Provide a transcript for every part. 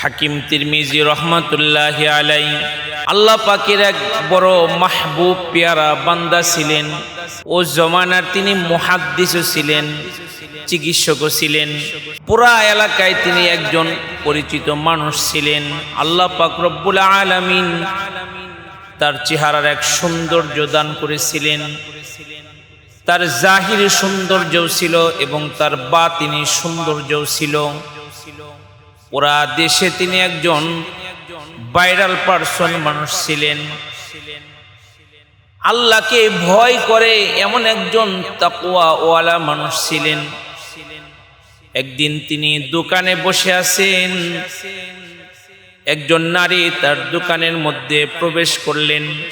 হাকিম তিরমিজি রহমতুল্লাহ আলাই আল্লাহ পাকের এক বড় মাহবুব পেয়ারা বান্দা ছিলেন। ও জমানার তিনি মহাদ্দিসও ছিলেন, চিকিৎসকও ছিলেন। পুরা এলাকায় তিনি একজন পরিচিত মানুষ ছিলেন। আল্লাহ পাক রব্বুল আলামিন তার চেহারার এক সৌন্দর্য দান করেছিলেন। তার জাহির সৌন্দর্যও ছিল এবং তার বাতিনি সৌন্দর্যও ছিল। ওরা দেশে তিনি একজন ভাইরাল পার্সন মানুষ ছিলেন। আল্লাহকে ভয় করে এমন একজন তাকুয়া ওয়ালা মানুষ ছিলেন। একদিন তিনি দোকানে বসে আছেন। একজন নারী তার দোকানের মধ্যে প্রবেশ করলেন।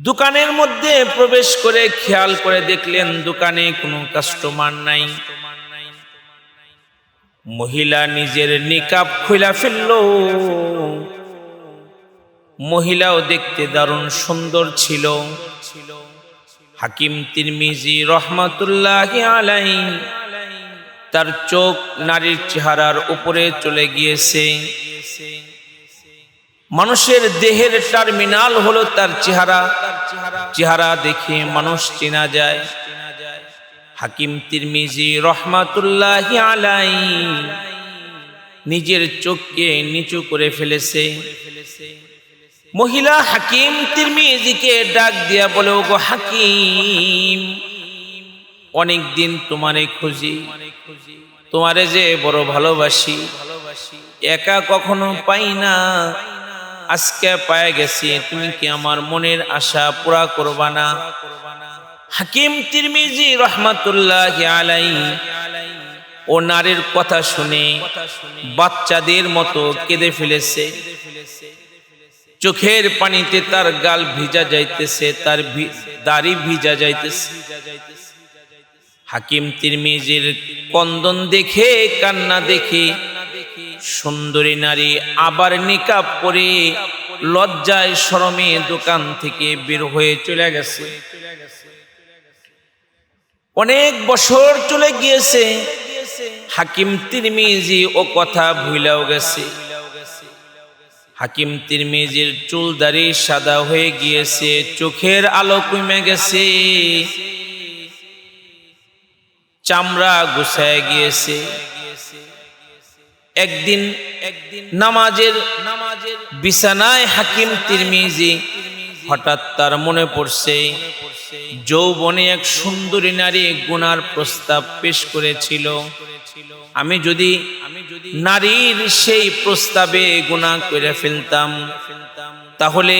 দোকানের মধ্যে প্রবেশ করে খেয়াল করে দেখলেন দোকানে কোনো কাস্টমার নাই। মহিলা নিজের নিকাব খুলা ফেলল। মহিলাও দেখতে দারুণ সুন্দর ছিল। হাকিম তিরমিজি রহমাতুল্লাহ আলাই তার চোখ নারীর চেহারার উপরে চলে গিয়েছে। মানুষের দেহের টার্মিনাল হলো তার চেহারা। চেহারা দেখে মানুষ চেনা যায়। হাকিম তিরমিজি রহমাতুল্লাহ আলাই নিজের চোখকে নিচু করে ফেলেছে। মহিলা হাকিম তিরমিজিকে ডাক দিয়া বলে, ওগো হাকিম অনেক দিন তোমারে খুঁজি, তোমারে যে বড় ভালোবাসি, একা কখনো পাই না, আজকে পায়ে গেছি, তুমি কি আমার মনের আশা পুরা করবা না? হাকিম তিরমিজি রহমাতুল্লাহ আলাই ও নারীর কথা শুনে বাচ্চাদের মতো কেঁদে ফেলেছে। চোখের পানিতে তার গাল ভিজা যাইতেছে, তার দাড়ি ভিজা যাইতেছে। হাকিম তিরমিজির কন্দন দেখে, কান্না দেখে সুন্দরী নারী আবার নিকাব পরে লজ্জায় শরমে দোকান থেকে বের হয়ে চলে গেছে। অনেক বছর চলে গিয়েছে। হাকিম তিরমিজি ও কথা ভুলাও গেছে। হাকিম তিরমিজির চুল দাড়ি সাদা হয়ে গিয়েছে, চোখের আলো কমে গেছে। চামড়া গুছায় গিয়েছে। একদিন একদিন নামাজের নামাজের বিছানায় হাকিম তিরমিজি হঠাৎ তার মনে পড়ছে, যৌবনে এক সুন্দরী নারী গুনার প্রস্তাব পেশ করেছিল। আমি যদি নারীর সেই প্রস্তাবে গুণা করে ফেলতাম, তাহলে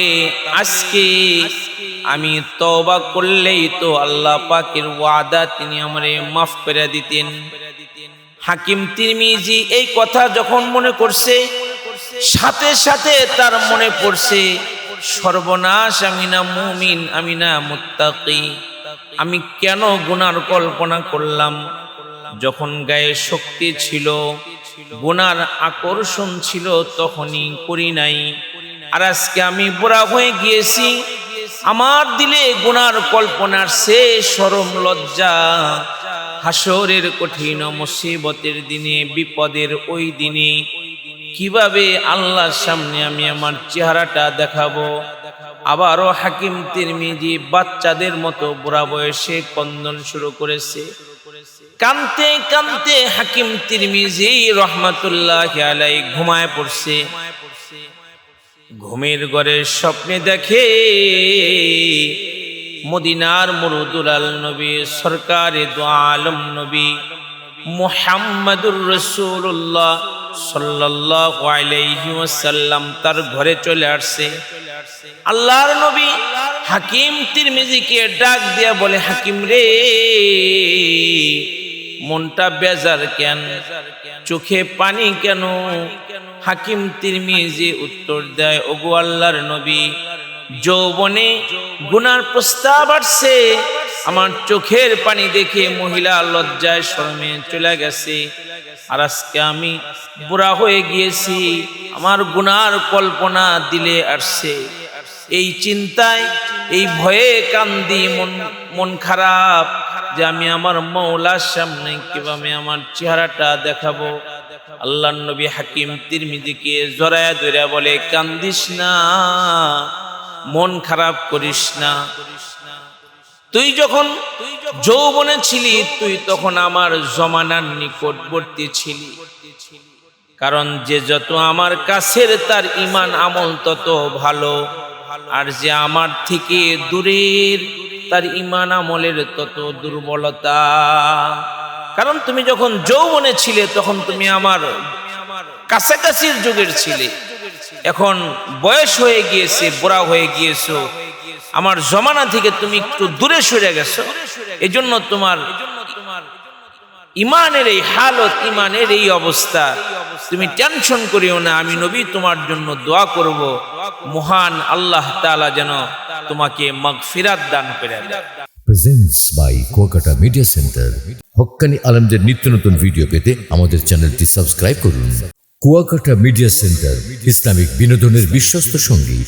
আজকে আমি তবা করলেই তো আল্লাহ পাকের ওয়াদা তিনি আমারে মাফ করে দিতেন। হাকিম তিরমিজি এই কথা যখন মনে করছে, সাথে সাথে তার মনে পড়ছে সর্বনাশ, আমি না মুমিন, আমি না মুত্তাকি। আমি কেন গুনার কল্পনা করলাম? যখন গায়ে শক্তি ছিল, গুনার আকর্ষণ ছিল, তখনই করি নাই। আর আজকে আমি বুড়া হয়ে গিয়েছি, আমার দিলে গুনার কল্পনার সে সরম লজ্জা। হাসরের কঠিন মুসিবতের দিনে, বিপদের ওই দিনে কীভাবে আল্লাহর সামনে আমি আমার চেহারাটা দেখাবো? আবারও হাকিম তিরমিজি বাচ্চাদের মতো বুড়া বয়সে কন্দন শুরু করেছে। কানতে কানতে হাকিম তিরমিজি রহমাতুল্লাহ আলাই ঘুমায় পড়ছে। ঘুমের ঘরে স্বপ্নে দেখে মদিনার মুরুদুলাল নবী, সরকারে দো আলম নবী, মুহাম্মাদুর রসুল্লাহ ওয়াসাল্লাম তার ঘরে চলে আসছে। আল্লাহর নবী হাকিম তিরমিজিকে ডাক দিয়া বলে, হাকিম রে, মনটা বেজার কেন? চোখে পানি কেন? হাকিম তিরমিজি উত্তর দেয়, ওগো আল্লাহর নবী, যৌবনে গুনার প্রস্তাব আসছে। আমার চোখের পানি দেখে মহিলা লজ্জায় শরমে চলে গেছে। আর আজকে আমি বুড়া হয়ে গিয়েছি, আমার গুনার কল্পনা দিলে আসছে। এই চিন্তায়, এই ভয়ে কান্দি মন মন খারাপ যে আমি আমার মৌলার সামনে কীভাবে আমার চেহারাটা দেখাবো। আল্লাহ নবী হাকিম তিরমিদিকে জড়ায়া ধরে বলে, কান্দিস না, মন খারাপ করিস না। তুই যখন যৌবনে ছিলি, তুই তখন আমার জমানার নিকটবর্তী ছিলি। কারণ যে যত আমার কাছের তার ইমান আমল তত ভালো, আর যে আমার থেকে দূরের তার ইমান আমলের তত দুর্বলতা। কারণ তুমি যখন যৌবনে ছিলে, তখন তুমি আমার কাছাকাছির যুগের ছিলে। এখন বয়স হয়ে গিয়েছে, বুড়া হয়ে গিয়েছো আমার জমানা থেকে তুমি একটু দূরে সরে গেছো। এজন্য তোমার ইমানের এই হালত, ইমানের এই অবস্থা, তুমি টেনশন করিও না, আমি নবী তোমার জন্য দোয়া করব। মহান আল্লাহ তাআলা যেন তোমাকে মাগফিরাত দান করে দেয়। Presents by Kuakata media centre হক্কানি আলমদের নিত্য নতুন ভিডিও পেতে আমাদের চ্যানেলটি সাবস্ক্রাইব করুন। কুয়াকাটা মিডিয়া সেন্টার ইসলামিক বিনোদনের বিশ্বস্ত সঙ্গী।